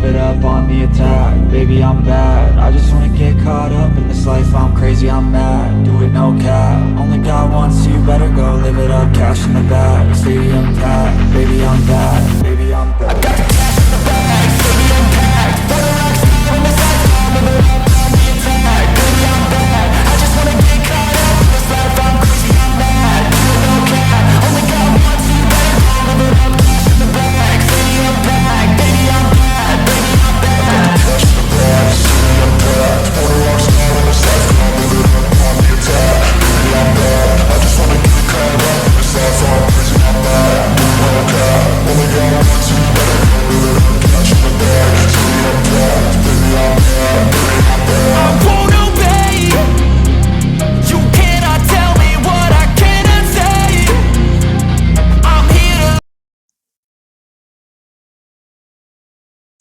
live it up on the attack. Baby, I'm bad. I just wanna get caught up in this life. I'm crazy, I'm mad. Do it no cap. Only God wants you. Better go live it up. Cash in the bag. Stadium packed. Baby, I'm bad. Baby,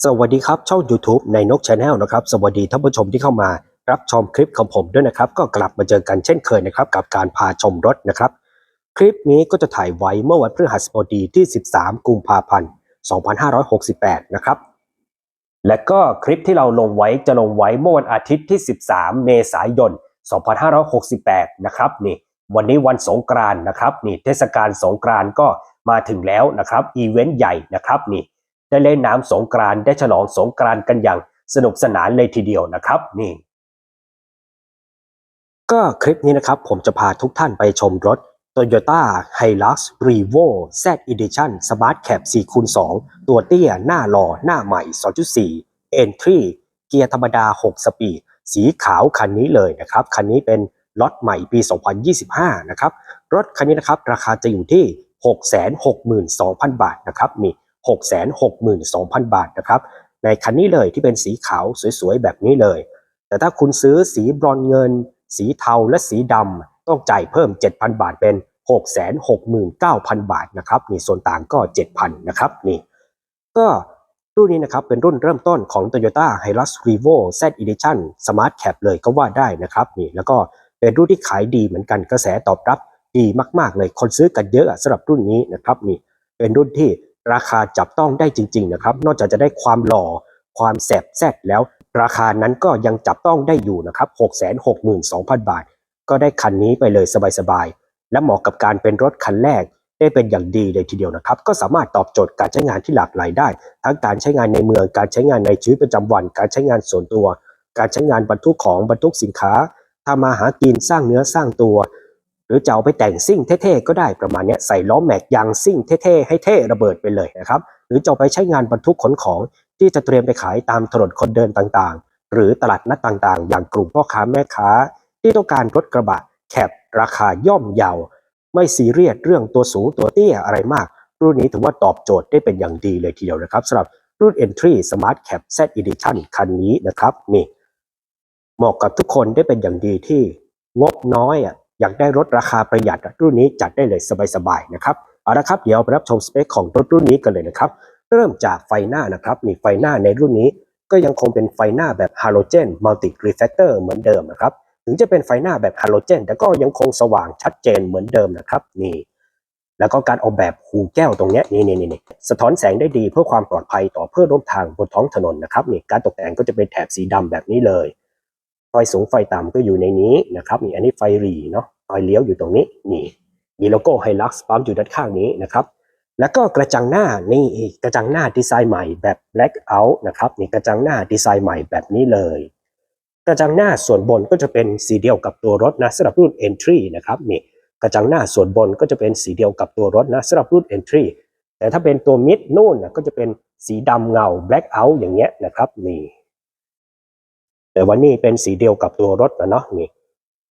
สวัสดีครับ ช่อง YouTube ในนก Channel นะครับ สวัสดีท่านผู้ชมที่เข้ามารับชมคลิปของผมด้วยนะครับ ก็กลับมาเจอกันเช่นเคยนะครับ กับการพาชมรถนะครับ คลิปนี้ก็จะถ่ายไว้เมื่อวันพฤหัสบดีที่ 13 กุมภาพันธ์ 2568 นะครับ และก็คลิปที่เราลงไว้จะลงไว้เมื่อวันอาทิตย์ที่ 13 เมษายน 2568 นะครับนี่วันนี้วันสงกรานนะครับนี่เทศกาลสงกรานก็มาถึงแล้วนะครับอีเวนต์ใหญ่นะครับนี่ ได้เล่นน้ำสงกรานได้ฉลองสงกรานกันอย่างสนุกสนานเลยทีเดียวนะครับนี่ ก็คลิปนี้นะครับผมจะพาทุกท่านไปชมรถ Toyota Hilux Revo Z Edition Smart Cab 4 x 2 ตัวเตี้ยหน้าหล่อหน้าใหม่ 2.4 Entry เกียร์ธรรมดา 6 สปีด สีขาวคันนี้เลยนะครับ คันนี้เป็นล็อตใหม่ปี 2025 นะครับ รถคันนี้นะครับ ราคาจะอยู่ที่ 662,000 บาทนะครับนี่ 662,000 บาทนะครับในคันนี้เลยที่เป็นสีขาวสวยๆ แบบนี้เลย แต่ถ้าคุณซื้อสีบรอนเงิน สีเทาและสีดำต้องจ่ายเพิ่ม 7,000 บาทเป็น 669,000 บาทนะครับนี่ส่วนต่างก็ 7,000นะครับนี่ก็รุ่นนี้นะครับเป็นรุ่นเริ่มต้นของ Toyota Hilux Revo Z Edition Smart Cab เลยก็ว่าได้นะครับนี่แล้วก็เป็นรุ่นที่ขายดีเหมือนกันกระแสตอบรับดีมากๆเลยคนซื้อกันเยอะสำหรับรุ่นนี้นะครับนี่เป็นรุ่นที่ ราคาจับต้องได้จริง ๆ นะครับ นอกจากจะได้ความหล่อความแสบแซ่บแล้วราคานั้นก็ยังจับต้องได้อยู่นะครับ 662,000 บาท ก็ได้คันนี้ไปเลยสบายๆ และเหมาะกับการเป็นรถคันแรกได้เป็นอย่างดีเลยทีเดียวนะครับ ก็สามารถตอบโจทย์การใช้งานที่หลากหลายได้ ทั้งการใช้งานในเมือง การใช้งานในชีวิตประจำวัน การใช้งานส่วนตัว การใช้งานบรรทุกของบรรทุกสินค้าทำมาหากินสร้างเนื้อสร้างตัว หรือจะเอาไปแต่งซิ่งเท่ๆก็ได้ประมาณนี้ใส่ล้อแม็กยางซิ่งเท่ๆให้เท่ระเบิดไปเลยนะครับหรือจะเอาไปใช้งานบรรทุกขนของที่จะเตรียมไปขายตามถนนคนเดินต่างๆ หรือตลาดนัดต่างๆ อย่างกลุ่มพ่อค้าแม่ค้า ที่ต้องการรถกระบะแคบราคาย่อมเยา ไม่ซีเรียสเรื่องตัวสูงตัวเตี้ยอะไรมาก รุ่นนี้ถือว่าตอบโจทย์ได้เป็นอย่างดีเลยทีเดียวนะครับสำหรับรุ่น Entry Smart Cab Z Edition คันนี้นะครับนี่เหมาะกับทุกคนได้เป็นอย่างดีที่งบน้อยอะ อยากได้รถราคาประหยัดรุ่นนี้จัดได้เลยสบายๆนะครับเอาละครับเดี๋ยวไปรับชมสเปคของรถรุ่นนี้กันเลยนะครับ เริ่มจากไฟหน้านะครับนี่ไฟหน้าในรุ่นนี้ก็ยังคงเป็นไฟหน้าแบบฮาโลเจนมัลติรีเฟ c เตอร์เหมือนเดิมนะครับถึงจะเป็นไฟหน้าแบบฮาโลเจนแต่ก็ยังคงสว่างชัดเจนเหมือนเดิมนะครับนี่แล้วก็การออกแบบหูแก้วตรงเนี้ยนี่นี่นี่สะท้อนแสงได้ดีเพื่อความปลอดภัยต่อเพื่อนร่วมทางบนท้องถนนนะครับนี่การตกแต่งก็จะเป็นแถบสีดำแบบนี้เลย ไฟสูงไฟต่ำก็อยู่ในนี้นะครับนี่อันนี้ไฟหรีเนาะไฟเลี้ยวอยู่ตรงนี้นี่มีโลโก้ไฮลักซ์ปั๊มอยู่ด้านข้างนี้นะครับแล้วก็กระจังหน้านี่กระจังหน้าดีไซน์ใหม่แบบ black out นะครับนี่กระจังหน้าดีไซน์ใหม่แบบนี้เลย กระจังหน้าส่วนบนก็จะเป็นสีเดียวกับตัวรถนะสำหรับรุ่น entry นะครับนี่กระจังหน้าส่วนบนก็จะเป็นสีเดียวกับตัวรถนะสำหรับรุ่น entry แต่ถ้าเป็นตัว mid นู่นนะก็จะเป็นสีดำเงา black out อย่างเงี้ยนะครับนี่ แต่วันนี้เป็นสีเดียวกับตัวรถนะเนาะนี่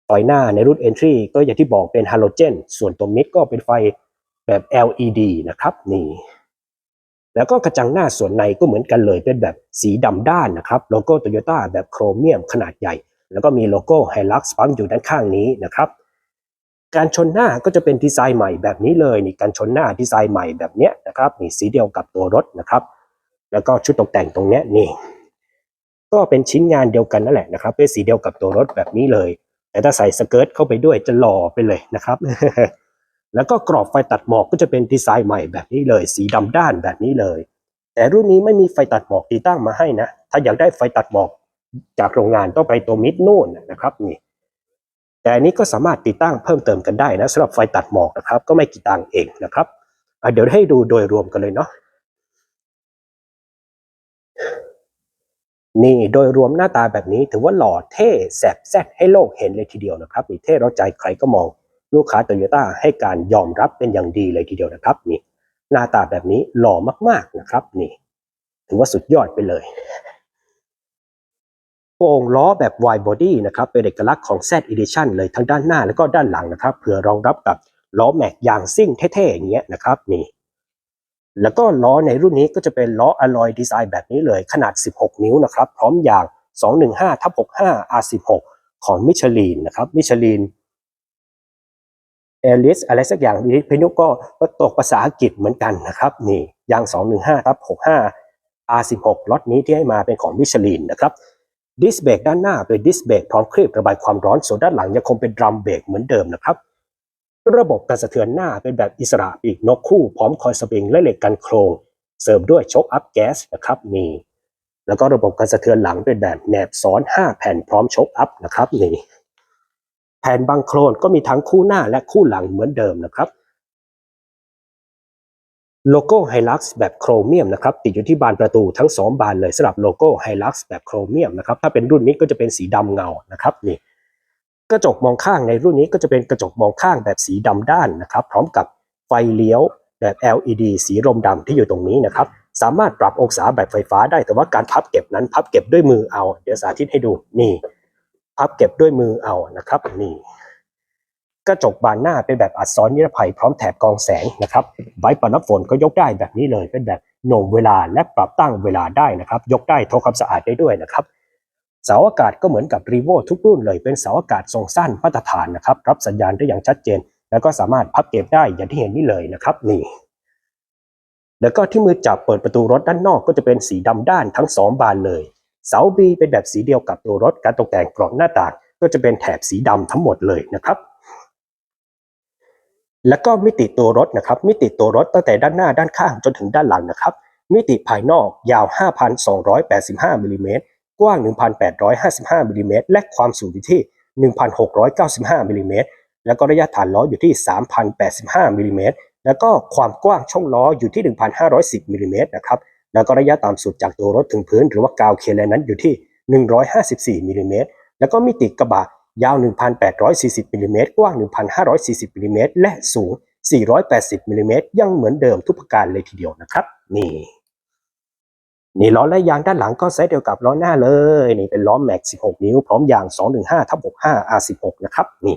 ไฟหน้าในรุ่น entry ก็อย่างที่บอกเป็นฮาโลเจนส่วนตัว mid ก็เป็นไฟแบบ LED นะครับนี่แล้วก็กระจังหน้าส่วนในก็เหมือนกันเลยเป็นแบบสีดำด้านนะครับโลโก้โตโยต้าแบบโครเมียมขนาดใหญ่ แล้วก็มีโลโก้ไฮลักซ์ปั๊มอยู่ด้านข้างนี้นะครับ การชนหน้าก็จะเป็นดีไซน์ใหม่แบบนี้เลยนี่การชนหน้าดีไซน์ใหม่แบบเนี้ยนะครับนี่สีเดียวกับตัวรถนะครับ แล้วก็ชุดตกแต่งตรงเนี้ยนี่ ก็เป็นชิ้นงานเดียวกันนั่นแหละนะครับเป็นสีเดียวกับตัวรถแบบนี้เลย แต่ถ้าใส่สเกิร์ตเข้าไปด้วยจะหล่อไปเลยนะครับ แล้วก็กรอบไฟตัดหมอกก็จะเป็นดีไซน์ใหม่แบบนี้เลย สีดำด้านแบบนี้เลย แต่รุ่นนี้ไม่มีไฟตัดหมอกติดตั้งมาให้นะ ถ้าอยากได้ไฟตัดหมอกจากโรงงานต้องไปตัวมิดนู่นนะครับนี่แต่อันนี้ก็สามารถติดตั้งเพิ่มเติมกันได้นะสำหรับไฟตัดหมอกนะครับ ก็ไม่กี่ตังค์เองนะครับเดี๋ยวให้ดูโดยรวมกันเลยเนาะ นี่โดยรวมหน้าตาแบบนี้ถือว่าหล่อเท่แสบแซ่ให้โลกเห็นเลยทีเดียวนะครับนี่เท่เราใจใครก็มองลูกค้าโตโยต้าให้การยอมรับเป็นอย่างดีเลยทีเดียวนะครับนี่หน้าตาแบบนี้หล่อมากๆนะครับนี่ ถือว่าสุดยอดไปเลยโป่งล้อแบบ wide body นะครับเป็นเอกลักษณ์ของ Z Edition เลยทั้งด้านหน้าแล้วก็ด้านหลังนะครับเพื่อรองรับกับล้อแม็กยางซิ่งเท่ๆอย่างเงี้ยนะครับนี่ แล้วก็ล้อในรุ่นนี้ก็จะเป็นล้ออลลอยดีไซน์แบบนี้เลยขนาด 16 นิ้วนะครับ พร้อมยาง 215ทับ65 R16 ของมิชลินนะครับมิชลินเอลิสอะไรสักอย่างดิพนุก็ก็ตกภาษาอังกฤษเหมือนกันนะครับนี่ยาง 215ทับ65 R16 ล็อตนี้ที่ให้มาเป็นของมิชลินนะครับดิสเบรกด้านหน้าเป็นดิสเบรกพร้อมครีบระบายความร้อนส่วนด้านหลังยังคงเป็นดรัมเบรกเหมือนเดิมนะครับ ระบบการสะเทือนหน้าเป็นแบบอิสระปีกนกคู่พร้อมคอยสปริงและเหล็กกันโครง เสริมด้วยช็อคอัพแก๊สนะครับมีแล้วก็ระบบการสะเทือนหลังเป็นแบบแหนบซ้อน 5 แผ่นพร้อมช็อคอัพนะครับนี่แผ่นบังโครนก็มีทั้งคู่หน้าและคู่หลังเหมือนเดิมนะครับ โลโก้ไฮลักซ์แบบโครเมียมนะครับติดอยู่ที่บานประตูทั้งสองบานเลยสำหรับโลโก้ไฮลักซ์แบบโครเมียมนะครับถ้าเป็นรุ่นนี้ก็จะเป็นสีดำเงานะครับนี่ กระจกมองข้างในรุ่นนี้ก็จะเป็นกระจกมองข้างแบบสีดำด้านนะครับ พร้อมกับไฟเลี้ยวแบบ LED สีรมดำที่อยู่ตรงนี้นะครับ สามารถปรับองศาแบบไฟฟ้าได้ แต่ว่าการพับเก็บนั้นพับเก็บด้วยมือเอา เดี๋ยวสาธิตให้ดูนี่ พับเก็บด้วยมือเอานะครับนี่กระจกบานหน้าเป็นแบบอัดซ้อนนิรภัยพร้อมแถบกองแสงนะครับใบปัดน้ำฝนก็ยกได้แบบนี้เลยเป็นแบบโหน่งเวลาและปรับตั้งเวลาได้นะครับ ยกได้ทำความสะอาดได้ด้วยนะครับ เสาอากาศก็เหมือนกับรีโวทุกรุ่นเลยเป็นเสาอากาศทรงสั้นมาตรฐานนะครับ รับสัญญาณได้อย่างชัดเจน แล้วก็สามารถพับเก็บได้อย่างที่เห็นนี่เลยนะครับนี่แล้วก็ที่มือจับเปิดประตูรถด้านนอกก็จะเป็นสีดำด้านทั้งสองบานเลย เสาบีเป็นแบบสีเดียวกับตัวรถการตกแต่งกรอบหน้าต่างก็จะเป็นแถบสีดำทั้งหมดเลยนะครับ แล้วก็มิติตัวรถนะครับ มิติตัวรถตั้งแต่ด้านหน้าด้านข้างจนถึงด้านหลังนะครับ มิติภายนอกยาว 5,285มิลลิเมตร กว้าง 1,855มิลลิเมตรและความสูงอยู่ที่ 1,695มิลลิเมตรแล้วก็ระยะฐานล้ออยู่ที่ 3,085มิลลิเมตรแล้วก็ความกว้างช่องล้ออยู่ที่ 1,510มิลลิเมตรนะครับแล้วก็ระยะต่ำสุดจากตัวรถถึงพื้น หรือว่ากาวเคเลนนั้นอยู่ที่ 154มิลลิเมตรแล้วก็มิติกระบะยาว 1,840มิลลิเมตรกว้าง 1,540มิลลิเมตรและสูง 480มิลลิเมตรยังเหมือนเดิมทุกประการเลยทีเดียวนะครับ นี่ นี่ล้อและยางด้านหลังก็ไซส์เดียวกับล้อหน้าเลย นี่เป็นล้อแม็ก 16 นิ้ว พร้อมยาง 215ทับ65 R16 นะครับ นี่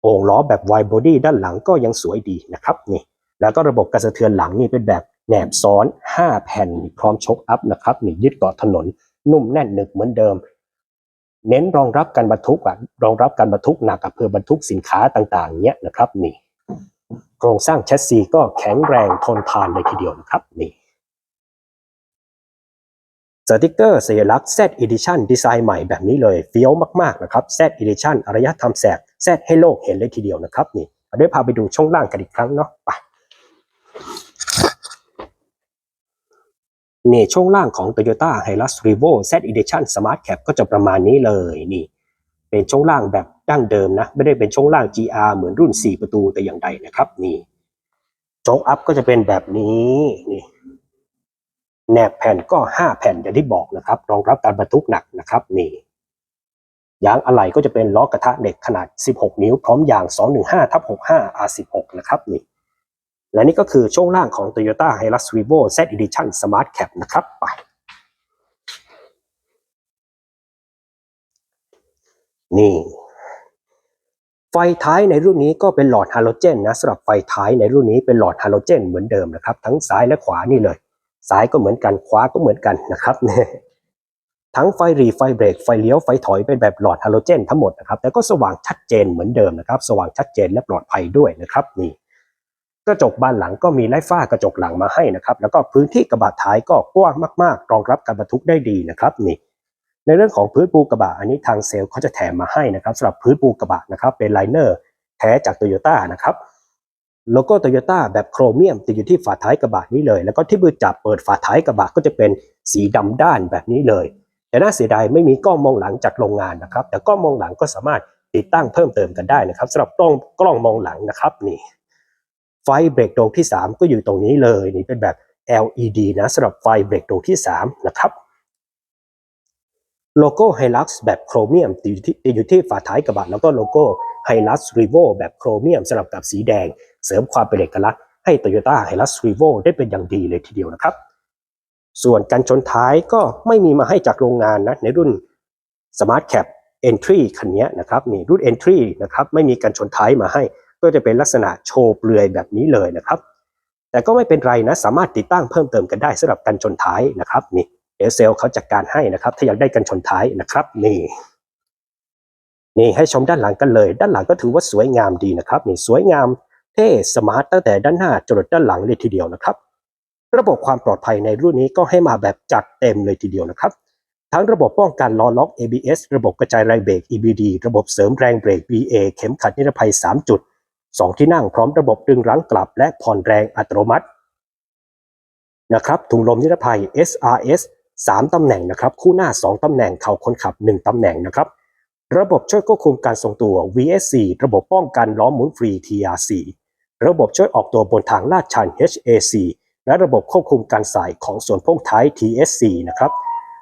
โอ่งล้อแบบ wide body ด้านหลังก็ยังสวยดีนะครับ นี่ แล้วก็ระบบการสะเทือนหลังนี่เป็นแบบแหนบซ้อน 5 แผ่น พร้อมชกอัพนะครับ นี่ยึดเกาะถนน นุ่มแน่นหนึบเหมือนเดิม เน้นรองรับการบรรทุกอะรองรับการบรรทุกหนักกับเพื่อบรรทุกสินค้าต่างๆเนี้ยนะครับ นี่ โครงสร้างแชสซีก็แข็งแรงทนทานเลยทีเดียวนะครับ นี่ สติกเกอร์สัญลักษณ์ Z Edition ดีไซน์ใหม่แบบนี้เลยเฟี้ยวมากๆนะครับ Z Edition อารยธรรมแสก Z ให้โลกเห็นเลยทีเดียวนะครับนี่เดี๋ยวพาไปดูช่องล่างกันอีกครั้งเนาะไปนี่ช่วงล่างของ Toyota Hilux Revo Z Edition Smart Cap ก็จะประมาณนี้เลยนี่ เป็นช่วงล่างแบบดั้งเดิมนะ ไม่ได้เป็นช่วงล่าง GR เหมือนรุ่น 4 ประตูแต่อย่างใดนะครับ นี่โจ๊กอัพก็จะเป็นแบบนี้นี่ แหนบแผ่นก็ 5 แผ่นอย่างที่บอกนะครับ รองรับการบรรทุกหนักนะครับนี่ยางอะไหล่ก็จะเป็นล้อกระทะเหล็กขนาด 16 นิ้ว พร้อมยาง 215ทับ65 R16 นะครับนี่และนี่ก็คือช่วงล่างของ Toyota Hilux Revo Z Edition Smart Cap นะครับไปนี่ ไฟท้ายในรุ่นนี้ก็เป็นหลอดฮาโลเจนนะสำหรับไฟท้ายในรุ่นนี้เป็นหลอดฮาโลเจนเหมือนเดิมนะครับ ทั้งซ้ายและขวานี่เลย ซ้ายก็เหมือนกันขวาก็เหมือนกันนะครับทั้งไฟรีไฟเบรกไฟเลี้ยวไฟถอยเป็นแบบหลอดฮาโลเจนทั้งหมดนะครับแล้วก็สว่างชัดเจนเหมือนเดิมนะครับ สว่างชัดเจนและปลอดภัยด้วยนะครับนี่กระจกบานหลังก็มีไล่ฝ้ากระจกหลังมาให้นะครับแล้วก็พื้นที่กระบะท้ายก็กว้างมากๆ รองรับการบรรทุกได้ดีนะครับนี่ในเรื่องของพื้นปูกระบะอันนี้ทางเซลล์เขาจะแถมมาให้นะครับสำหรับพื้นปูกระบะนะครับเป็นไลเนอร์แท้จากโตโยต้านะครับ โลโก้โตโยต้าแบบโครเมียมติดอยู่ที่ฝาท้ายกระบะนี้เลย แล้วก็ที่มือจับเปิดฝาท้ายกระบะก็จะเป็นสีดำด้านแบบนี้เลย แต่น่าเสียดายไม่มีกล้องมองหลังจากโรงงานนะครับ แต่กล้องมองหลังก็สามารถติดตั้งเพิ่มเติมกันได้นะครับสำหรับกล้องกล้องมองหลังนะครับนี่ ไฟเบรกโดงที่ 3 ก็อยู่ตรงนี้เลยนี่เป็นแบบ LED นะสำหรับไฟเบรกโดงที่ 3 นะครับโลโก้ Hilux แบบโครเมียมติดอยู่ที่ติดอยู่ที่ฝาท้ายกระบะแล้วก็โลโก้ Hilux Revo แบบโครเมียมสลับกับสีแดง เสริมความเป็นเอกลักษณ์ให้ Toyota Hilux Revo ได้เป็นอย่างดีเลยทีเดียวนะครับ ส่วนกันชนท้ายก็ไม่มีมาให้จากโรงงานนะในรุ่น Smart Cap Entry คันนี้นะครับนี่รุ่น Entry นะครับไม่มีกันชนท้ายมาให้ ก็จะเป็นลักษณะโชว์เปลือยแบบนี้เลยนะครับ แต่ก็ไม่เป็นไรนะสามารถติดตั้งเพิ่มเติมกันได้สำหรับกันชนท้ายนะครับนี่เอเซลเขาจัดการให้นะครับ ถ้าอยากได้กันชนท้ายนะครับนี่นี่ให้ชมด้านหลังกันเลย ด้านหลังก็ถือว่าสวยงามดีนะครับนี่สวยงาม เท่สมาร์ตตั้งแต่ด้านหน้าจรดด้านหลังเลยทีเดียวนะครับ ระบบความปลอดภัยในรุ่นนี้ก็ให้มาแบบจัดเต็มเลยทีเดียวนะครับ ทั้งระบบป้องกันล้อล็อก ABS ระบบกระจายแรงเบรก EBD ระบบเสริมแรงเบรก BA เข็มขัดนิรภัย 3 จุด 2 ที่นั่งพร้อมระบบดึงรั้งกลับและผ่อนแรงอัตโนมัตินะครับถุงลมนิรภัย SRS 3 ตำแหน่งนะครับ คู่หน้า 2 ตำแหน่งเข่าคนขับ 1 ตำแหน่งนะครับ ระบบช่วยควบคุมการทรงตัว VSC ระบบป้องกันล้อหมุนฟรี TRC ระบบช่วยออกตัวบนทางลาดชัน HAC และระบบควบคุมการสายของส่วนพ่วงท้าย TSC นะครับ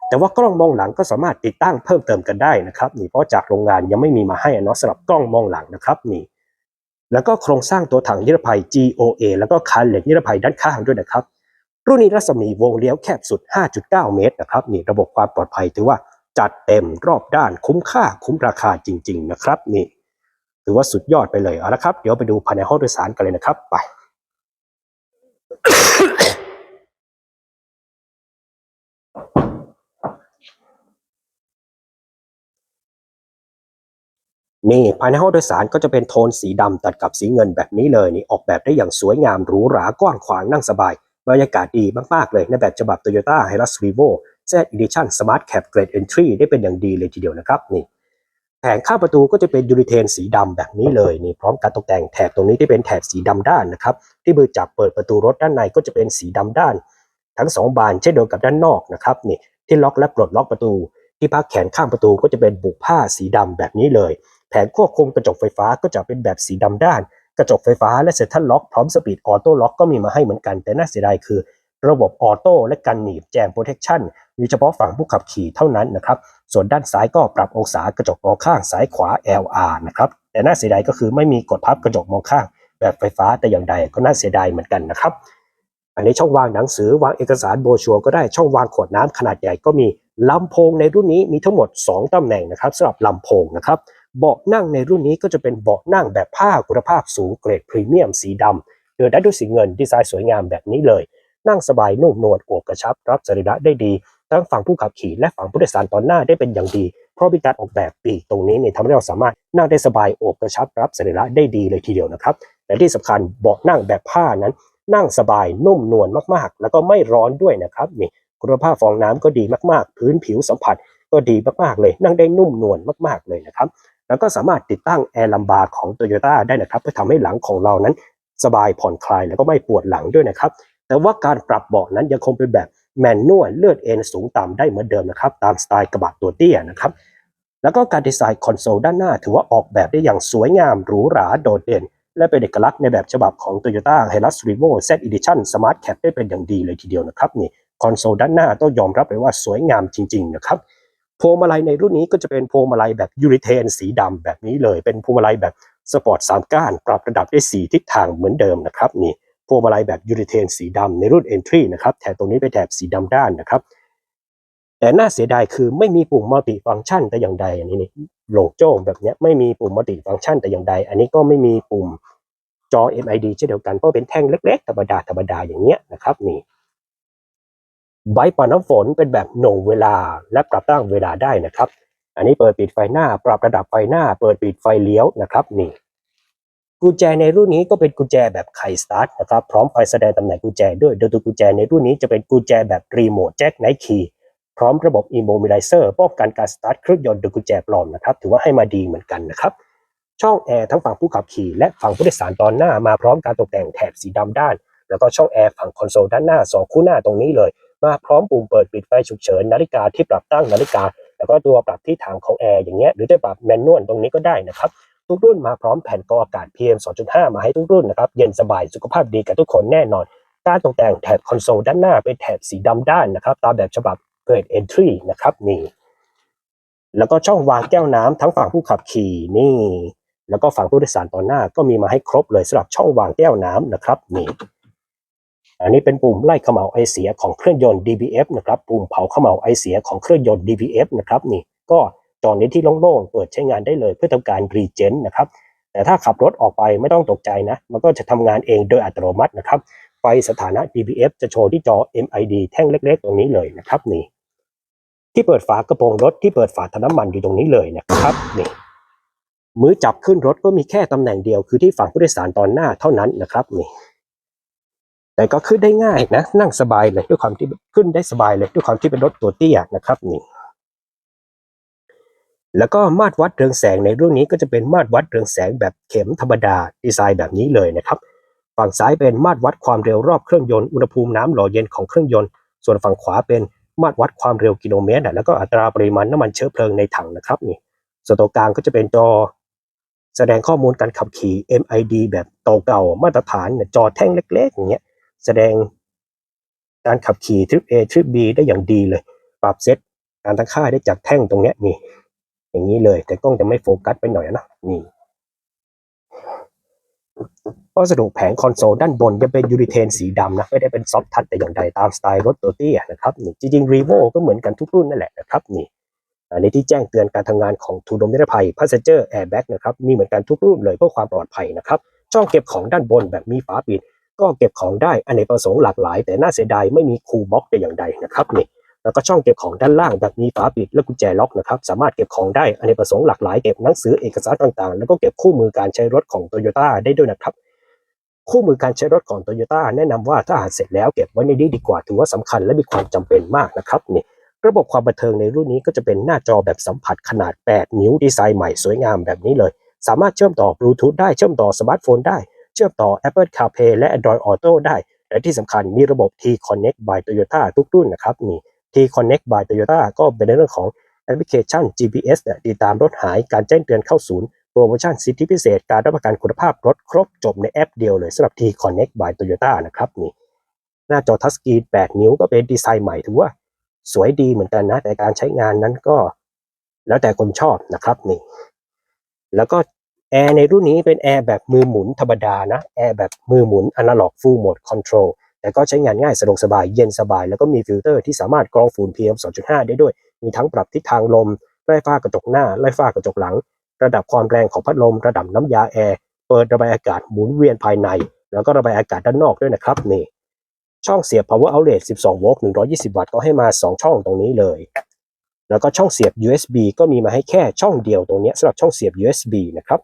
แต่ว่ากล้องมองหลังก็สามารถติดตั้งเพิ่มเติมกันได้นะครับนี่เพราะจากโรงงานยังไม่มีมาให้อะเนาะสำหรับกล้องมองหลังนะครับนี่แล้วก็โครงสร้างตัวถังนิรภัย GOA แล้วก็คานเหล็กนิรภัยด้านข้างด้วยนะครับ รุ่นนี้รัศมีวงเลี้ยวแคบสุด 5.9 เมตรนะครับนี่ระบบความปลอดภัยถือว่าจัดเต็มรอบด้านคุ้มค่าคุ้มราคาจริง ๆ นะครับนี่ ถือว่าสุดยอดไปเลยเอาละครับ เดี๋ยวไปดูภายในห้องโดยสารกันเลยนะครับ ไปนี่ภายในห้องโดยสารก็จะเป็นโทนสีดำตัดกับสีเงินแบบนี้เลยนี่ออกแบบได้อย่างสวยงามหรูหรากว้างขวางนั่งสบายบรรยากาศดีมากๆเลยในแบบฉบับ Toyota Hilux Revo Z Edition Smart Cap Grade Entry ได้เป็นอย่างดีเลยทีเดียวนะครับนี่ แผงข้างประตูก็จะเป็นยูริเทนสีดำแบบนี้เลยนี่พร้อมการตกแต่งแถบตรงนี้ที่เป็นแถบสีดำด้านนะครับที่มือจับเปิดประตูรถด้านในก็จะเป็นสีดำด้าน ทั้งสองบานเช่นเดียวกับด้านนอกนะครับนี่ที่ล็อกและปลดล็อกประตู ที่พักแขนข้างประตูก็จะเป็นบุกผ้าสีดำแบบนี้เลย แผงควบคุมกระจกไฟฟ้าก็จะเป็นแบบสีดำด้าน กระจกไฟฟ้าและเซ็นทรัลล็อกพร้อมสปีดออโต้ล็อกก็มีมาให้เหมือนกันแต่น่าเสียดายคือ ระบบออโต้และกันหนีบแจมโปรเทคชั่นมีเฉพาะฝั่งผู้ขับขี่เท่านั้นนะครับ ส่วนด้านซ้ายก็ปรับองศากระจกมองข้างซ้ายขวา LR นะครับ แต่น่าเสียดายก็คือไม่มีกดพับกระจกมองข้าง แบบไฟฟ้าแต่อย่างใดก็น่าเสียดายเหมือนกันนะครับ อันนี้ช่องวางหนังสือวางเอกสารโบชัวก็ได้ช่องวางขวดน้ำขนาดใหญ่ก็มีลำโพงในรุ่นนี้มีทั้งหมด 2ตำแหน่งนะครับสำหรับลำโพงนะครับเบาะนั่งในรุ่นนี้ก็จะเป็นเบาะนั่งแบบผ้าคุณภาพสูงเกรดพรีเมียมสีดำเดินได้ด้วยสีเงินดีไซน์สวยงามแบบนี้เลย นั่งสบายนุ่มนวลอบกระชับรับสรีระได้ดี ทั้งฝั่งผู้ขับขี่และฝั่งผู้โดยสารตอนหน้าได้เป็นอย่างดี เพราะมีการออกแบบปีกตรงนี้เนี่ยทำให้เราสามารถนั่งได้สบายโอบกระชับรับสรีระได้ดีเลยทีเดียวนะครับและที่สำคัญเบาะนั่งแบบผ้านั้น นั่งสบายนุ่มนวลมากๆ แล้วก็ไม่ร้อนด้วยนะครับนี่คุณภาพฟองน้ำก็ดีมากๆ พื้นผิวสัมผัสก็ดีมากๆเลย นั่งได้นุ่มนวลมากๆเลยนะครับแล้วก็สามารถติดตั้งแอร์ลัมบาร์ของ Toyota ได้นะครับเพื่อทำให้หลังของเรานั้น สบายผ่อนคลายแล้วก็ไม่ปวดหลังด้วยนะครับ แต่ว่าการปรับเบาะนั้นยังคงเป็นแบบ แมนนวลเลือดเอ็นสูงต่ำได้เหมือนเดิมนะครับ ตามสไตล์กระบะตัวเตี้ยนะครับ แล้วก็การดีไซน์คอนโซลด้านหน้า ถือว่าออกแบบได้อย่างสวยงามหรูหราโดดเด่น และเป็นเอกลักษณ์ในแบบฉบับของ Toyota Hilux Revo Z Edition Smart Cap ได้เป็นอย่างดีเลยทีเดียวนะครับนี่คอนโซลด้านหน้าต้องยอมรับเลยว่าสวยงามจริง ๆ นะครับพวงมาลัยในรุ่นนี้ก็จะเป็นพวงมาลัยแบบยูริเทนสีดำแบบนี้เลย เป็นพวงมาลัยแบบสปอร์ตสามก้านปรับระดับได้สีทิศทางเหมือนเดิมนะครับนี่ พวงมาลัยแบบยูริเทนสีดำในรุ่น Entry นะครับแถบตรงนี้เป็นแถบสีดำด้านนะครับ แต่น่าเสียดายคือไม่มีปุ่มมัลติฟังก์ชันแต่อย่างใดอันนี้นี่โหลงโจ้งแบบเนี้ยไม่มีปุ่มมัลติฟังก์ชันแต่อย่างใด อันนี้ก็ไม่มีปุ่มจอ MID เช่นเดียวกันเพราะเป็นแท่งเล็กๆธรรมดาธรรมดาอย่างเงี้ยนะครับนี่ไบปัดน้ำฝนเป็นแบบหน่งเวลาและปรับตั้งเวลาได้นะครับ อันนี้เปิดปิดไฟหน้า ปรับระดับไฟหน้า เปิดปิดไฟเลี้ยวนะครับนี่ กุญแจในรุ่นนี้ก็เป็นกุญแจแบบไขสตาร์ทนะครับ พร้อมไฟแสดงตำแหน่งกุญแจด้วยโดยตัวกุญแจในรุ่นนี้จะเป็นกุญแจแบบรีโมทแจ็คไนคีพร้อมระบบ Immobilizer ป้องกันการสตาร์ทเครื่องยนต์โดยกุญแจปลอมนะครับ ถือว่าให้มาดีเหมือนกันนะครับ ช่องแอร์ทั้งฝั่งผู้ขับขี่และฝั่งผู้โดยสารตอนหน้ามาพร้อมการตกแต่งแถบสีดำด้าน แล้วก็ช่องแอร์ฝั่งคอนโซลด้านหน้าสองคู่หน้าตรงนี้เลย มาพร้อมปุ่มเปิดปิดไฟฉุกเฉินนาฬิกาที่ปรับตั้งนาฬิกา แล้วก็ตัวปรับที่ทางของแอร์อย่างเงี้ยหรือจะปรับแมนนวลตรงนี้ก็ได้นะครับ ทุกรุ่นมาพร้อมแผ่นกรองอากาศ PM 2.5 มาให้ทุกรุ่นนะครับ เย็นสบายสุขภาพดีกับทุกคนแน่นอน การตกแต่งแถบคอนโซลด้านหน้าเป็นแถบสีดำด้านนะครับ ตามแบบฉบับเกิด Entry นะครับนี่ แล้วก็ช่องวางแก้วน้ำทั้งฝั่งผู้ขับขี่นี่ แล้วก็ฝั่งผู้โดยสารตอนหน้าก็มีมาให้ครบเลยสำหรับช่องวางแก้วน้ำนะครับนี่อันนี้เป็นปุ่มไล่เขม่าไอเสียของเครื่องยนต์ DBF นะครับ ปุ่มเผาเขม่าไอเสียของเครื่องยนต์ DBF นะครับนี่ก็ จอดในที่โล่งๆเปิดใช้งานได้เลยเพื่อทำการรีเจนนะครับแต่ถ้าขับรถออกไปไม่ต้องตกใจนะ มันก็จะทำงานเองโดยอัตโนมัตินะครับ ไฟสถานะ DBF จะโชว์ที่จอ MID แท่งเล็ก ๆ ตรงนี้เลยนะครับนี่ ที่เปิดฝากระโปรงรถที่เปิดฝาถังน้ำมันอยู่ตรงนี้เลยนะครับนี่มือจับขึ้นรถก็มีแค่ตำแหน่งเดียวคือที่ฝั่งผู้โดยสารตอนหน้าเท่านั้นนะครับนี่ แต่ก็ขึ้นได้ง่ายนะ นั่งสบายเลยด้วยความที่ขึ้นได้สบายเลยด้วยความที่เป็นรถตัวเตี้ยนะครับนี่ แล้วก็มาตรวัดเรืองแสงในเรื่องนี้ก็จะเป็นมาตรวัดเรืองแสงแบบเข็มธรรมดาดีไซน์แบบนี้เลยนะครับ ฝั่งซ้ายเป็นมาตรวัดความเร็วรอบเครื่องยนต์อุณหภูมิน้ำหล่อเย็นของเครื่องยนต์ ส่วนฝั่งขวาเป็นมาตรวัดความเร็วกิโลเมตรแล้วก็อัตราปริมาณน้ำมันเชื้อเพลิงในถังนะครับนี่ส่วนตัวกลางก็จะเป็นจอ แสดงข้อมูลการขับขี่ MID แบบโตเก่ามาตรฐานจอแท่งเล็กๆอย่างเงี้ยแสดงการขับขี่ทริป A ทริป B ได้อย่างดีเลย ปรับเซตการตั้งค่าได้จากแท่งตรงเนี้ยนี่ อย่างนี้เลย แต่กล้องจะไม่โฟกัสไปหน่อยนะนี่วัสดุแผงคอนโซลด้านบนจะเป็นยูริเทนสีดำนะ ไม่ได้เป็นซอฟทัชแต่อย่างใดตามสไตล์รถตัวเตี้ยนะครับนี่จริงๆ r ีโวก็เหมือนกันทุกรุ่นนั่นแหละนะครับนี่อันนี้ที่แจ้งเตือนการทำงานของทูดมนิรภัย Passenger Airbag นะครับมีเหมือนกันทุกรุ่นเลยเพื่อความปลอดภัยนะครับ ช่องเก็บของด้านบนแบบมีฝาปิด ก็เก็บของได้อเนกประสงค์หลากหลาย แต่น่าเสียดายไม่มีคูลบ็อกแต่อย่างใดนะครับนี่ แล้วก็ช่องเก็บของด้านล่างแบบมีฝาปิดและกุญแจล็อกนะครับ สามารถเก็บของได้อเนกประสงค์หลากหลายเก็บหนังสือเอกสารต่างๆ แล้วก็เก็บคู่มือการใช้รถของโตโยต้าได้ด้วยนะครับ คู่มือการใช้รถของโตโยต้าแนะนำว่าถ้าหากเสร็จแล้วเก็บไว้ในนี้ดีกว่าถือว่าสำคัญและมีความจำเป็นมากนะครับนี่ระบบความบันเทิงในรุ่นนี้ก็จะเป็นหน้าจอแบบสัมผัสขนาด 8 นิ้วดีไซน์ใหม่สวยงามแบบนี้เลย สามารถเชื่อมต่อบลูทูธได้เชื่อมต่อสมาร์ทโฟนได้ เชื่อมต่อ Apple CarPlay และ Android Auto ได้ และที่สำคัญมีระบบ T Connect by Toyota ทุกรุ่นนะครับนี่ T Connect by Toyota ก็เป็นในเรื่องของแอปพลิเคชัน GPS เนี่ยติดตามรถหายการแจ้งเตือนเข้าศูนย์โปรโมชั่นสิทธิพิเศษ การรับประกันคุณภาพรถครบจบในแอปเดียวเลยสำหรับ T Connect by Toyota นะครับนี่หน้าจอทัชสกรีน 8 นิ้วก็เป็นดีไซน์ใหม่ถือว่าสวยดีเหมือนกันนะ แต่การใช้งานนั้นก็ แล้วแต่คนชอบนะครับนี่ แล้วก็แอร์ในรุ่นนี้เป็นแอร์แบบมือหมุนธรรมดานะแอร์แบบมือหมุน Analog Full Mode Control แต่ก็ใช้งานง่ายสะดวกสบายเย็นสบาย แล้วก็มีฟิลเตอร์ที่สามารถกรองฝุ่น PM 2.5 ได้ด้วย มีทั้งปรับทิศทางลมไล่ฝ้ากระจกหน้าไล่ฝ้ากระจกหลัง ระดับความแรงของพัดลม ระดับน้ำยาแอร์เปิดระบายอากาศหมุนเวียนภายใน แล้วก็ระบายอากาศด้านนอกด้วยนะครับนี่ช่องเสียบ power outlet 12 โวลต์ 120 วัตต์ ก็ให้มา 2 ช่องตรงนี้เลย แล้วก็ช่องเสียบ USB ก็มีมาให้แค่ช่องเดียวตรงนี้สำหรับช่องเสียบ USB นะครับ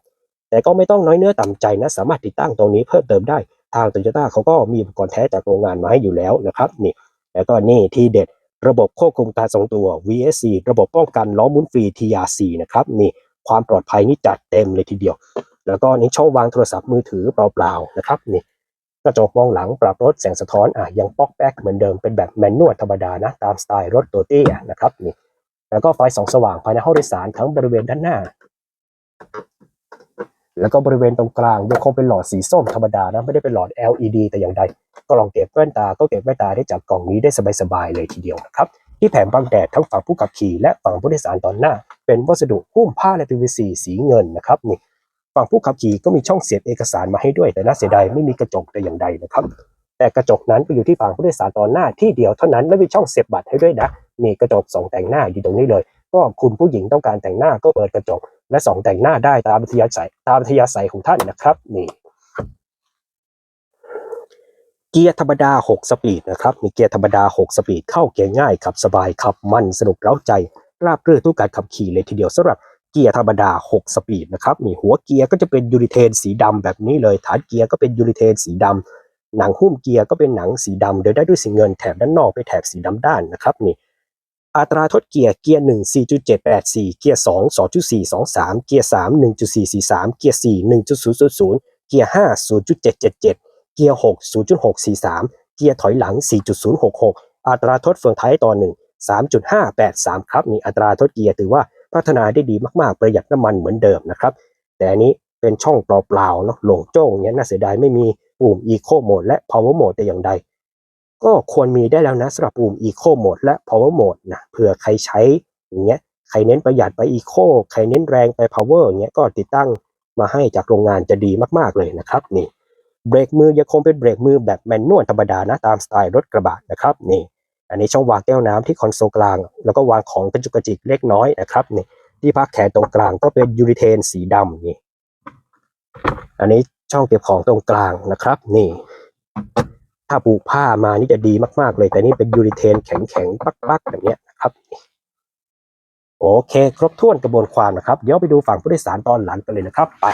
แต่ก็ไม่ต้องน้อยเนื้อต่ำใจนะ สามารถติดตั้งตรงนี้เพิ่มเติมได้ ทาง Toyota เขาก็มีอุปกรณ์แท้จากโรงงานมาให้อยู่แล้วนะครับนี่แล้วก็นี่ที่เด็ดระบบควบคุมการทรงตัว VSC ระบบป้องกันล้อหมุนฟรี TRC นะครับนี่ความปลอดภัยนี่จัดเต็มเลยทีเดียว แล้วก็นี่ช่องวางโทรศัพท์มือถือเปล่าๆนะครับนี่กระจกมองหลังปรับลดแสงสะท้อนอะยังป๊อกแป๊กเหมือนเดิมเป็นแบบแมนนวลธรรมดานะตามสไตล์รถตัวเตี้ยนะครับนี่แล้วก็ไฟส่องสว่างภายในห้องโดยสารทั้งบริเวณด้านหน้า แล้วก็บริเวณตรงกลางยังคงเป็นหลอดสีส้มธรรมดานะไม่ได้เป็นหลอด LED แต่อย่างใด ก็ลองเก็บแว่นตาก็เก็บแว่นตาได้จากกล่องนี้ได้สบายๆเลยทีเดียวนะครับที่แผงบังแดดทั้งฝั่งผู้ขับขี่และฝั่งผู้โดยสารตอนหน้า เป็นวัสดุหุ้มผ้าและ PVC สีเงินนะครับนี่ฝั่งผู้ขับขี่ก็มีช่องเสียบเอกสารมาให้ด้วย แต่น่าเสียดายไม่มีกระจกแต่อย่างใดนะครับ แต่กระจกนั้นก็อยู่ที่ฝั่งผู้โดยสารตอนหน้าที่เดียวเท่านั้นและมีช่องเสียบบัตรให้ด้วยนะนี่กระจกส่องแต่งหน้าอยู่ตรงนี้เลย ก็คุณผู้หญิงต้องการแต่งหน้าก็เปิดกระจก และส่องแต่งหน้าได้ตามอัธยาศัยตามอัธยาศัยของท่านนะครับ นี่ เกียร์ธรรมดา 6 สปีดนะครับ มีเกียร์ธรรมดา 6 สปีดเข้าเกียร์ง่ายขับสบายขับมันสนุกเร้าใจราบรื่นทุกการขับขี่เลยทีเดียวสำหรับเกียร์ธรรมดา 6 สปีดนะครับนี่หัวเกียร์ก็จะเป็นยูริเทนสีดำแบบนี้เลย ฐานเกียร์ก็เป็นยูริเทนสีดำหนังหุ้มเกียร์ก็เป็นหนังสีดำโดยได้ด้วยสีเงินแถบด้านนอกเป็นแถบสีดำด้านนะครับนี่ อัตราทดเกียร์เกียร์1 4.784 เกียร์ 2 2.423 เกียร์ 3 1.443 เกียร์ 4 1.000 เกียร์ 5 0.777 เกียร์ 6 0.643 เกียร์ถอยหลัง 4.066 อัตราทดเฟืองท้ายต่อ 1 3.583 ครับนี่อัตราทดเกียร์ถือว่าพัฒนาได้ดีมากๆ ประหยัดน้ำมันเหมือนเดิมนะครับ แต่อันนี้เป็นช่องเปล่าๆเนาะโหลงโจ้งเนี้ยน่าเสียดายไม่มีปุ่ม Eco Mode และ Power Mode แต่อย่างใด ก็ควรมีได้แล้วนะสำหรับปุ่ม Eco Mode และ Power Mode นะเผื่อใครใช้อย่างเงี้ยใครเน้นประหยัดไป Eco ใครเน้นแรงไป Power อย่างเงี้ยก็ติดตั้งมาให้จากโรงงานจะดีมากๆเลยนะครับนี่เบรกมือยังคงเป็นเบรกมือแบบแมนนวลธรรมดานะตามสไตล์รถกระบะนะครับนี่อันนี้ช่องวางแก้วน้ำที่คอนโซลกลาง แล้วก็วางของกระจุกกระจิกเล็กน้อยนะครับนี่ที่พักแขนตรงกลางก็เป็นยูริเทนสีดำนี่อันนี้ช่องเก็บของตรงกลางนะครับ นี่ ถ้าปูผ้ามานี่จะดีมากๆเลย แต่นี่เป็นยูริเทนแข็งๆปักๆแบบนี้นะครับโอเค ครบถ้วนกระบวนความนะครับ เดี๋ยวไปดูฝั่งผู้โดยสารตอนหลังกันเลยนะครับ ไป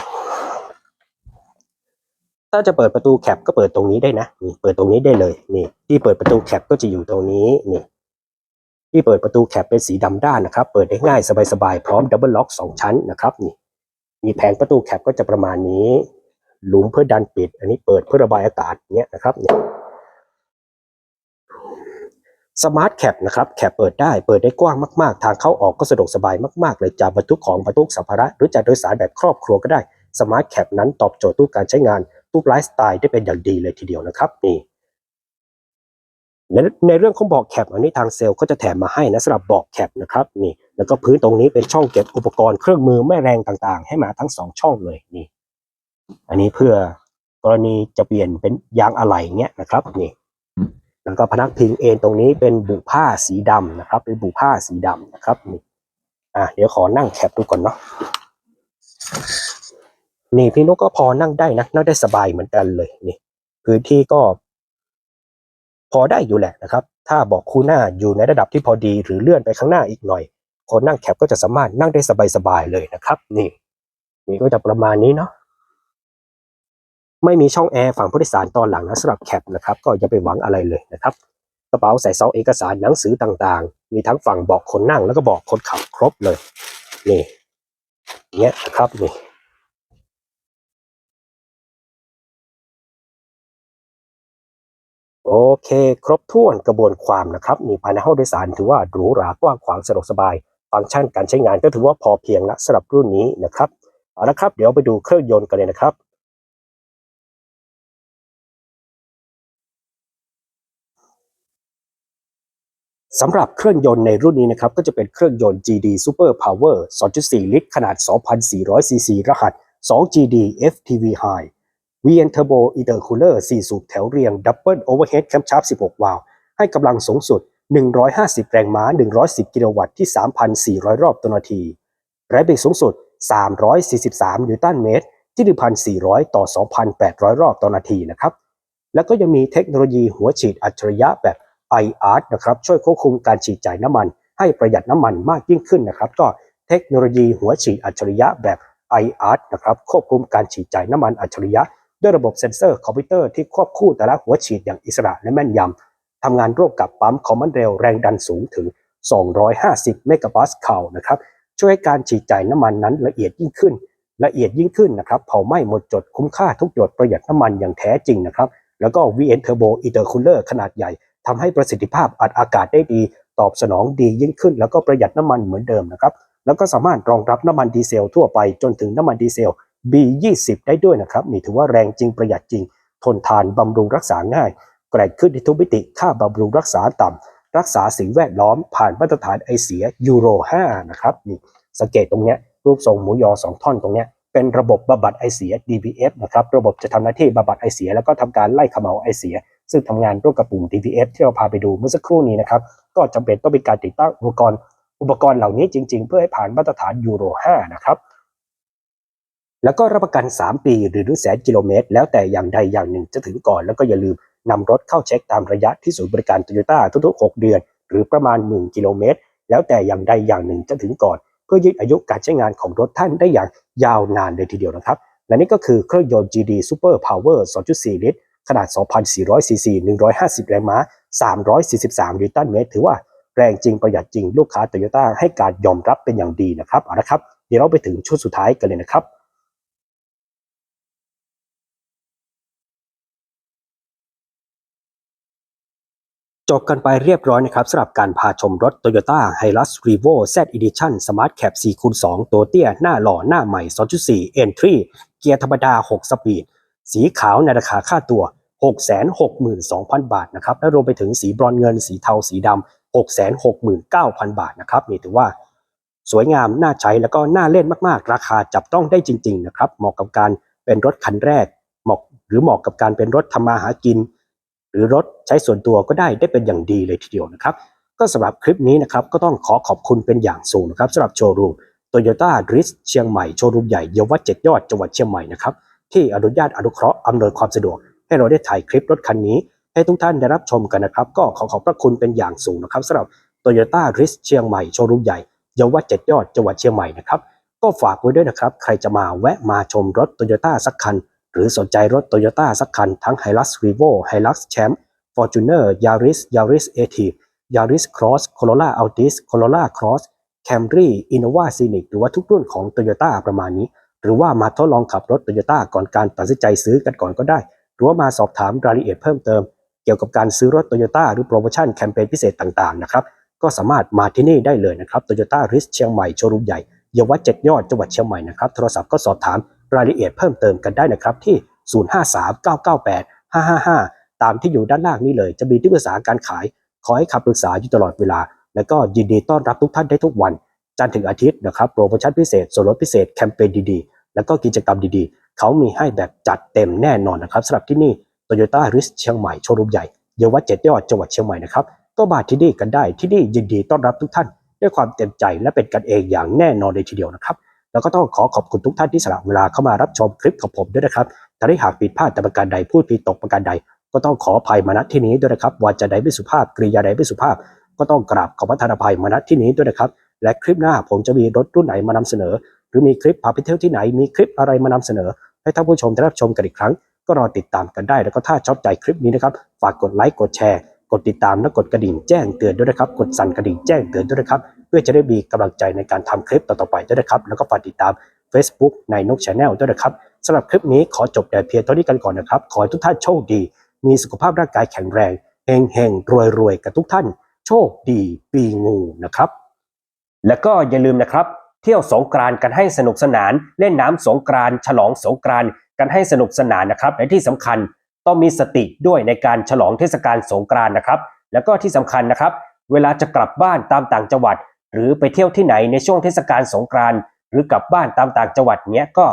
ถ้าจะเปิดประตูแคปก็เปิดตรงนี้ได้นะนี่เปิดตรงนี้ได้เลย นี่ ที่เปิดประตูแคปก็จะอยู่ตรงนี้นี่ ที่เปิดประตูแคปเป็นสีดำด้านนะครับ เปิดได้ง่ายสบายๆพร้อมดับเบิลล็อกสองชั้นนะครับ นี่ มีแผงประตูแคปก็จะประมาณนี้ หลุมเพื่อดันปิด อันนี้เปิดเพื่อระบายอากาศเนี้ยนะครับเนี่ย สมาร์ทแคปนะครับแคปเปิดได้เปิดได้กว้างมาก ๆ ทางเข้าออกก็สะดวกสบายมาก ๆ เลยจะบรรทุกของบรรทุกสัมภาระหรือจะโดยสารแบบครอบครัวก็ได้สมาร์ทแคปนั้นตอบโจทย์ทุกการใช้งานทุกไลฟ์สไตล์ได้เป็นอย่างดีเลยทีเดียวนะครับนี่ในในเรื่องของบอกแคปอันนี้ทางเซลล์ก็จะแถมมาให้นะสำหรับบอกแคปนะครับนี่แล้วก็พื้นตรงนี้เป็นช่องเก็บอุปกรณ์เครื่องมือแม่แรงต่างๆ ให้มาทั้งสองช่องเลยนี่ อันนี้เพื่อกรณีจะเปลี่ยนเป็นยางอะไหล่เงี้ยนะครับนี่ แล้วก็พนักพิงเอนตรงนี้เป็นบุผ้าสีดำนะครับ เป็นบุผ้าสีดำนะครับนี่อะเดี๋ยวขอนั่งแคปดูก่อนเนาะนี่พี่นุกก็พอนั่งได้นะนั่งได้สบายเหมือนกันเลยนี่พื้นที่ก็ พอได้อยู่แหละนะครับ ถ้าบอกคู่หน้าอยู่ในระดับที่พอดีหรือเลื่อนไปข้างหน้าอีกหน่อยคนนั่งแคปก็จะสามารถนั่งได้สบายๆเลยนะครับ นี่ นี่ก็จะประมาณนี้เนาะ ไม่มีช่องแอร์ฝั่งผู้โดยสารตอนหลังนะสำหรับแคปนะครับก็อย่าไปหวังอะไรเลยนะครับ กระเป๋าใส่ซองเอกสารหนังสือต่างๆ มีทั้งฝั่งเบอกคนนั่งแล้วก็เบอกคนขับครบเลย นี่เนี้ยนะครับนี่โอเค ครบถ้วนกระบวนความนะครับมีภายในห้องโดยสารถือว่าหรูหรากว้างขวางสะดวกสบาย ฟังก์ชันการใช้งานก็ถือว่าพอเพียงละสำหรับรุ่นนี้นะครับเอาละครับ เดี๋ยวไปดูเครื่องยนต์กันเลยนะครับ สำหรับเครื่องยนต์ในรุ่นนี้นะครับก็จะเป็นเครื่องยนต์ GD Super Power 2.4 ลิตร ขนาด 2,400 ซีซี รหัส 2GD FTV High VN Turbo Intercooler 4 สูบแถวเรียง Double Overhead Camshaft 16 วาล์วให้กำลังสูงสุด 150 แรงม้า 110 กิโลวัตต์ที่ 3,400 รอบต่อนาที แรงบิดสูงสุด 343 นิวตันเมตร ที่ 1,400 ต่อ 2,800 รอบต่อนาทีนะครับ แล้วก็ยังมีเทคโนโลยีหัวฉีดอัจฉริยะแบบ iArt นะครับช่วยควบคุมการฉีดจ่ายน้ำมัน ให้ประหยัดน้ำมันมากยิ่งขึ้นนะครับ ก็เทคโนโลยีหัวฉีดอัจฉริยะแบบ iArt นะครับควบคุมการฉีดจ่ายน้ำมันอัจฉริยะ ด้วยระบบเซ็นเซอร์คอมพิวเตอร์ที่ควบคู่แต่ละหัวฉีดอย่างอิสระและแม่นยำทำงานร่วมกับปั๊มคอมมานด์เรลแรงดันสูงถึง 250 เมกะปาสคาลนะครับช่วยให้การฉีดจ่ายน้ำมันนั้นละเอียดยิ่งขึ้น ละเอียดยิ่งขึ้นนะครับเผาไหม้หมดจดคุ้มค่าทุกหยดประหยัดน้ำมันอย่างแท้จริงนะครับแล้วก็ VN Turbo Intercooler ขนาดใหญ่ ทำให้ประสิทธิภาพอัดอากาศได้ดี ตอบสนองดียิ่งขึ้น แล้วก็ประหยัดน้ำมันเหมือนเดิมนะครับ แล้วก็สามารถรองรับน้ำมันดีเซลทั่วไปจนถึงน้ำมันดีเซล B20 ได้ด้วยนะครับ นี่ถือว่าแรงจริงประหยัดจริง ทนทานบำรุงรักษาง่าย แกร่งขึ้นในทุกมิติค่าบำรุงรักษาต่ำรักษาสิ่งแวดล้อมผ่านมาตรฐานไอเสียยูโร 5 นะครับนี่สังเกตตรงเนี้ยรูปทรงหมูยอสองท่อนตรงเนี้ยเป็นระบบบำบัดไอเสีย DBF นะครับ ระบบจะทำหน้าที่บำบัดไอเสีย แล้วก็ทำการไล่ขมเหลาไอเสีย ซึ่งทำงานร่วมกับปุ่ม DBF ที่เราพาไปดูเมื่อสักครู่นี้นะครับ ก็จำเป็นต้องมีการติดตั้งอุปกรณ์ อุปกรณ์เหล่านี้จริง ๆ เพื่อให้ผ่านมาตรฐานยูโร 5 นะครับ แล้วก็รับประกัน 3 ปีหรือ1แสนกิโลเมตร แล้วแต่อย่างใดอย่างหนึ่งจะถึงก่อน แล้วก็อย่าลืมนำรถเข้าเช็คตามระยะที่ศูนย์บริการโตโยต้าทุกๆ 6 เดือน หรือประมาณหมื่นกิโลเมตร แล้วแต่อย่างใดอย่างหนึ่งจะถึงก่อน เพื่อยืดอายุการใช้งานของรถท่านได้อย่างยาวนานเลยทีเดียวนะครับ และนี่ก็คือเครื่องยนต์ GD Super Power 2.4 ลิตร ขนาด 2,400ซีซี150 แรงม้า 343 นิวตันเมตร ถือว่าแรงจริงประหยัดจริงลูกค้าโตโยต้าให้การยอมรับเป็นอย่างดีนะครับเอาละครับ เดี๋ยวเราไปถึงชุดสุดท้ายกันเลยนะครับจบกันไปเรียบร้อยนะครับสำหรับการพาชมรถ Toyota Hilux Revo Z Edition Smart Cab 4คูณ2ตัวเตี้ย หน้าหล่อหน้าใหม่ 2.4 Entry เกียร์ธรรมดา 6 สปีด สีขาวในราคาค่าตัว 662,000 บาทนะครับและรวมไปถึงสีบรอนเงินสีเทาสีดำ669,000 บาทนะครับนี่ถือว่าสวยงามน่าใช้แล้วก็น่าเล่นมากๆ ราคาจับต้องได้จริง ๆ นะครับเหมาะกับการเป็นรถคันแรกเหมาะหรือเหมาะกับการเป็นรถทำมาหากิน หรือรถใช้ส่วนตัวก็ได้ได้เป็นอย่างดีเลยทีเดียวนะครับ ก็สำหรับคลิปนี้นะครับก็ต้องขอขอบคุณเป็นอย่างสูงนะครับสำหรับโชว์รูมโตโยต้าดริสเชียงใหม่โชว์รูมใหญ่เยาววัดเจ็ดยอดจังหวัดเชียงใหม่นะครับที่อนุญาตอนุเคราะห์อำนวยความสะดวก ให้เราได้ถ่ายคลิปรถคันนี้ ให้ทุกท่านได้รับชมกันนะครับ ก็ขอขอบพระคุณเป็นอย่างสูงนะครับสำหรับโตโยต้าริสเชียงใหม่โชว์รูมใหญ่เยาววัดเจ็ดยอดจังหวัดเชียงใหม่นะครับก็ฝากไว้ด้วยนะครับ ใครจะมาแวะมาชมรถโตโยต้าสักคัน หรือสนใจรถโตโยต้าสักคัน ทั้ง Hilux Revo Hilux Champ Fortuner Yaris Yaris a t i v Yaris Cross Corolla Altis Corolla Cross Camry Innova Scenic หรือว่าทุกรุ่นของ Toyota ประมาณนี้ หรือว่ามาทดลองขับรถ Toyota ก่อนการตัดสินใจซื้อกันก่อนก็ได้ หรือว่ามาสอบถามรายละเอียดเพิ่มเติม เกี่ยวกับการซื้อรถ Toyota หรือโปรโมชั่นแคมเปญพิเศษต่างๆนะครับก็สามารถมาที่นี่ได้เลยนะครับ Toyota r i s เชียงใหม่โชว์รูมใหญ่เยาววัดเจ็ดยอดจังหวัดเชียงใหม่นะครับโทรศัพท์ก็สอบถามรายละเอียดเพิ่มเติมกันได้นะครับที่ 0539985555 ตามที่อยู่ด้านล่างนี้เลย จะมีที่ปรึกษาการขาย ขอให้คำปรึกษาอยู่ตลอดเวลา และก็ยินดีต้อนรับทุกท่านได้ทุกวัน จันทร์ถึงอาทิตย์นะครับโปรโมชั่นพิเศษส่วนลดพิเศษแคมเปญดีๆ แล้วก็กิจกรรมดีๆ เขามีให้แบบจัดเต็มแน่นอนนะครับสำหรับที่นี่ Toyota r i s เชียงใหม่โชว์รูมใหญ่เยาววัดเจ็ดยอดจังหวัดเชียงใหม่นะครับก็มาที่นี่กันได้ที่นี่ยินดีต้อนรับทุกท่าน ด้วยความเต็มใจและเป็นกันเองอย่างแน่นอนเลยทีเดียวนะครับ แล้วก็ต้องขอขอบคุณทุกท่านที่สละเวลาเข้ามารับชมคลิปของผมด้วยนะครับถ้าได้หากผิดพลาดแต่ประการใดพูดผิดตกประการใด ก็ต้องขออภัยมาณที่นี้ด้วยนะครับวาจาใดไม่สุภาพกริยาใดไม่สุภาพ ก็ต้องกราบขอพระทานอภัยมาณที่นี้ด้วยนะครับ และคลิปหน้าผมจะมีรถรุ่นไหนมานำเสนอ หรือมีคลิปพาไปเที่ยวที่ไหน มีคลิปอะไรมานำเสนอ ให้ท่านผู้ชมได้รับชมกันอีกครั้ง ก็รอติดตามกันได้ แล้วก็ถ้าชอบใจคลิปนี้นะครับ ฝากกดไลค์ กดแชร์ กดติดตาม และกดกระดิ่งแจ้งเตือนด้วยนะครับ กดสั่นกระดิ่งแจ้งเตือนด้วยนะครับ เพื่อจะได้มีกำลังใจในการทำคลิปต่อๆไปด้วยนะครับ แล้วก็ฝากติดตาม Facebook ในนกชาแนลด้วยนะครับสำหรับคลิปนี้ขอจบแต่เพียงเท่านี้กันก่อนนะครับ ขอให้ทุกท่านโชคดี มีสุขภาพร่างกายแข็งแรงเฮงเฮงรวยรวยๆกับทุกท่าน โชคดีปีงูนะครับ แล้วก็อย่าลืมนะครับ เที่ยวสงกรานกันให้สนุกสนาน เล่นน้ำสงกรานฉลองสงกรานกันให้สนุกสนานนะครับ และที่สำคัญต้องมีสติด้วยในการฉลองเทศกาลสงกรานนะครับ แล้วก็ที่สำคัญนะครับ เวลาจะกลับบ้านตามต่างจังหวัด หรือไปเที่ยวที่ไหนในช่วงเทศกาลสงกรานหรือกลับบ้านตามต่างจังหวัดเนี้ยก็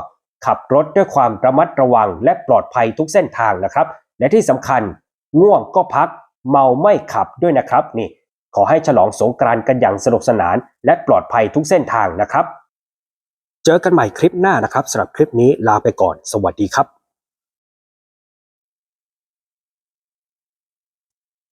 ขับรถด้วยความระมัดระวังและปลอดภัยทุกเส้นทางนะครับ และที่สำคัญง่วงก็พักเมาไม่ขับด้วยนะครับนี่ ขอให้ฉลองสงกรานต์กันอย่างสนุกสนาน และปลอดภัยทุกเส้นทางนะครับ เจอกันใหม่คลิปหน้านะครับสำหรับคลิปนี้ลาไปก่อน สวัสดีครับ